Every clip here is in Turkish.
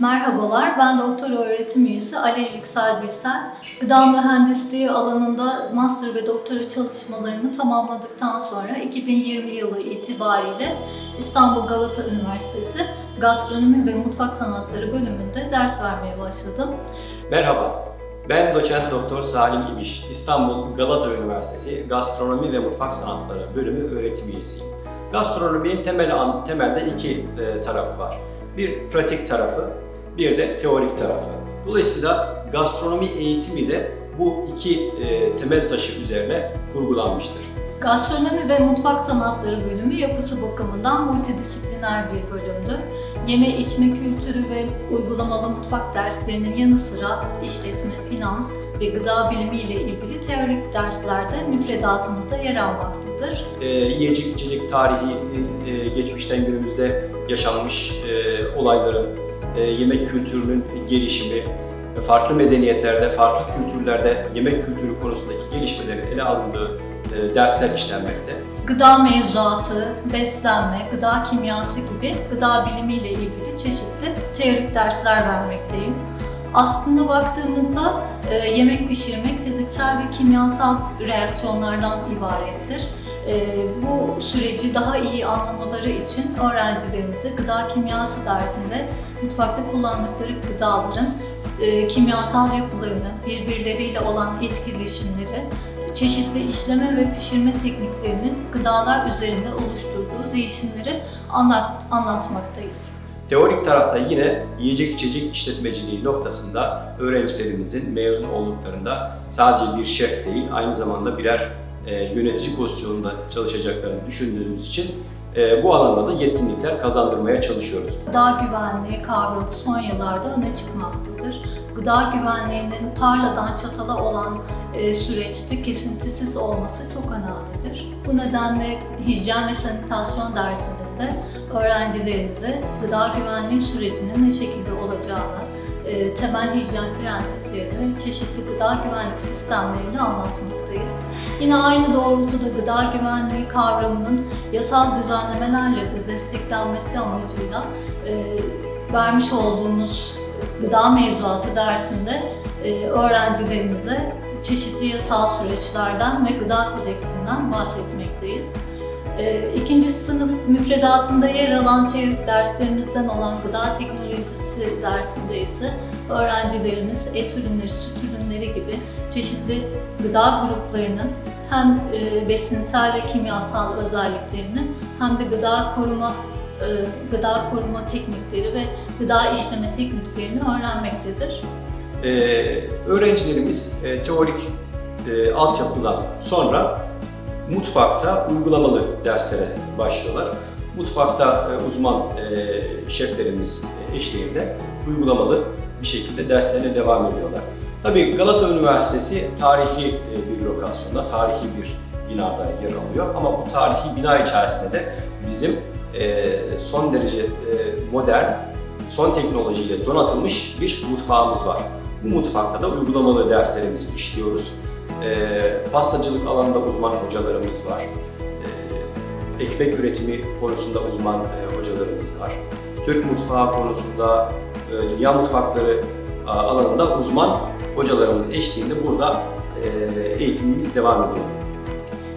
Merhabalar, ben doktor öğretim üyesi Ali Yüksel Bilsel. Gıda mühendisliği alanında master ve doktora çalışmalarımı tamamladıktan sonra 2020 yılı itibariyle İstanbul Galata Üniversitesi Gastronomi ve Mutfak Sanatları bölümünde ders vermeye başladım. Merhaba, ben doçent doktor Salim İbiş, İstanbul Galata Üniversitesi Gastronomi ve Mutfak Sanatları bölümü öğretim üyesiyim. Gastronominin temel temelde iki e, tarafı var. Bir pratik tarafı, bir de teorik tarafı. Dolayısıyla gastronomi eğitimi de bu iki e, temel taşı üzerine kurgulanmıştır. Gastronomi ve Mutfak Sanatları bölümü yapısı bakımından multidisipliner bir bölümdür. Yeme içme kültürü ve uygulamalı mutfak derslerinin yanı sıra işletme, finans ve gıda bilimi ile ilgili teorik derslerde müfredatımızda yer almaktadır. e, yiyecek içecek tarihi e, geçmişten günümüzde yaşanmış e, olayların, e, yemek kültürünün gelişimi, e, farklı medeniyetlerde, farklı kültürlerde yemek kültürü konusundaki gelişmelerin ele alındığı e, dersler işlenmekte. Gıda mevzuatı, beslenme, gıda kimyası gibi gıda bilimi ile ilgili çeşitli teorik dersler vermekteyim. Aslında baktığımızda e, yemek pişirmek fiziksel ve kimyasal reaksiyonlardan ibarettir. E, bu süreci daha iyi anlamaları için öğrencilerimize gıda kimyası dersinde mutfakta kullandıkları gıdaların e, kimyasal yapılarını, birbirleriyle olan etkileşimleri, çeşitli işleme ve pişirme tekniklerinin gıdalar üzerinde oluşturduğu değişimleri anlat, anlatmaktayız. Teorik tarafta yine yiyecek içecek işletmeciliği noktasında öğrencilerimizin mezun olduklarında sadece bir şef değil, aynı zamanda birer e, yönetici pozisyonunda çalışacaklarını düşündüğümüz için e, bu alanda da yetkinlikler kazandırmaya çalışıyoruz. Gıda güvenliği kavramı son yıllarda öne çıkmaktadır. Gıda güvenliğinin tarladan çatala olan e, süreçte kesintisiz olması çok önemlidir. Bu nedenle hijyen ve sanitasyon dersimizde öğrencilerimize gıda güvenliği sürecinin ne şekilde olacağını, e, temel hijyen prensiplerini çeşitli gıda güvenlik sistemlerini anlatmaktayız. Yine aynı doğrultuda gıda güvenliği kavramının yasal düzenlemelerle de desteklenmesi amacıyla e, vermiş olduğumuz gıda mevzuatı dersinde e, öğrencilerimize çeşitli yasal süreçlerden ve gıda kodeksinden bahsetmekteyiz. E, ikinci sınıf müfredatında yer alan teorik derslerimizden olan gıda teknolojisi dersinde ise öğrencilerimiz et ürünleri, süt ürünleri gibi çeşitli gıda gruplarının hem e, besinsel ve kimyasal özelliklerini hem de gıda koruma e, gıda koruma teknikleri ve gıda işleme tekniklerini öğrenmektedir. Ee, öğrencilerimiz e, teorik e, altyapıdan sonra mutfakta uygulamalı derslere başlıyorlar. Mutfakta e, uzman e, şeflerimiz e, eşliğinde uygulamalı bir şekilde derslerine devam ediyorlar. Tabii Galata Üniversitesi tarihi bir lokasyonda, tarihi bir binada yer alıyor ama bu tarihi bina içerisinde de bizim son derece modern, son teknolojiyle donatılmış bir mutfağımız var. Bu mutfakta da uygulamalı derslerimizi işliyoruz. Pastacılık alanında uzman hocalarımız var. E, ekmek üretimi konusunda uzman e, hocalarımız var. Türk mutfağı konusunda, e, dünya mutfakları a, alanında uzman hocalarımız eşliğinde burada e, eğitimimiz devam ediyor.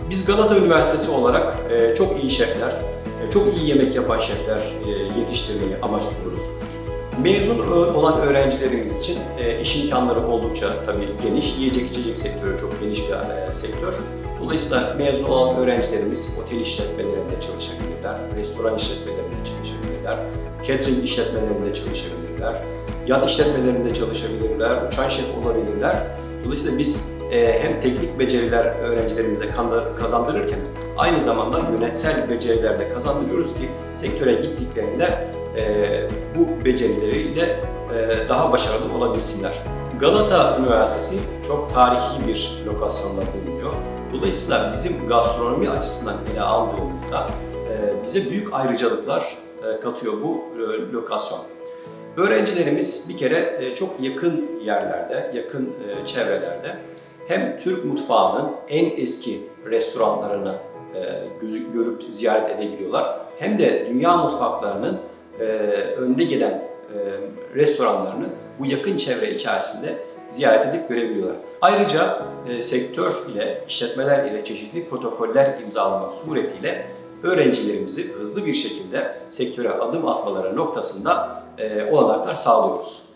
Biz Galata Üniversitesi olarak e, çok iyi şefler, e, çok iyi yemek yapan şefler e, yetiştirmeyi amaçlıyoruz. Mezun e, olan öğrencilerimiz için e, iş imkanları oldukça tabii geniş. Yiyecek içecek sektörü çok geniş bir e, sektör. Dolayısıyla mezun olan öğrencilerimiz otel işletmelerinde çalışabilirler, restoran işletmelerinde çalışabilirler, catering işletmelerinde çalışabilirler, yat işletmelerinde çalışabilirler, uçan şef olabilirler. Dolayısıyla biz e, hem teknik beceriler öğrencilerimize kazandırırken aynı zamanda yönetsel beceriler de kazandırıyoruz ki sektöre gittiklerinde e, bu becerileriyle e, daha başarılı olabilsinler. Galata Üniversitesi çok tarihi bir lokasyonda bulunuyor. Dolayısıyla bizim gastronomi açısından ele aldığımızda e, bize büyük ayrıcalıklar e, katıyor bu e, lokasyon. Öğrencilerimiz bir kere çok yakın yerlerde, yakın çevrelerde hem Türk mutfağının en eski restoranlarını görüp ziyaret edebiliyorlar hem de dünya mutfaklarının önde gelen restoranlarını bu yakın çevre içerisinde ziyaret edip görebiliyorlar. Ayrıca e, sektör ile, işletmeler ile çeşitli protokoller imzalamak suretiyle öğrencilerimizi hızlı bir şekilde sektöre adım atmaları noktasında e, olanaklar sağlıyoruz.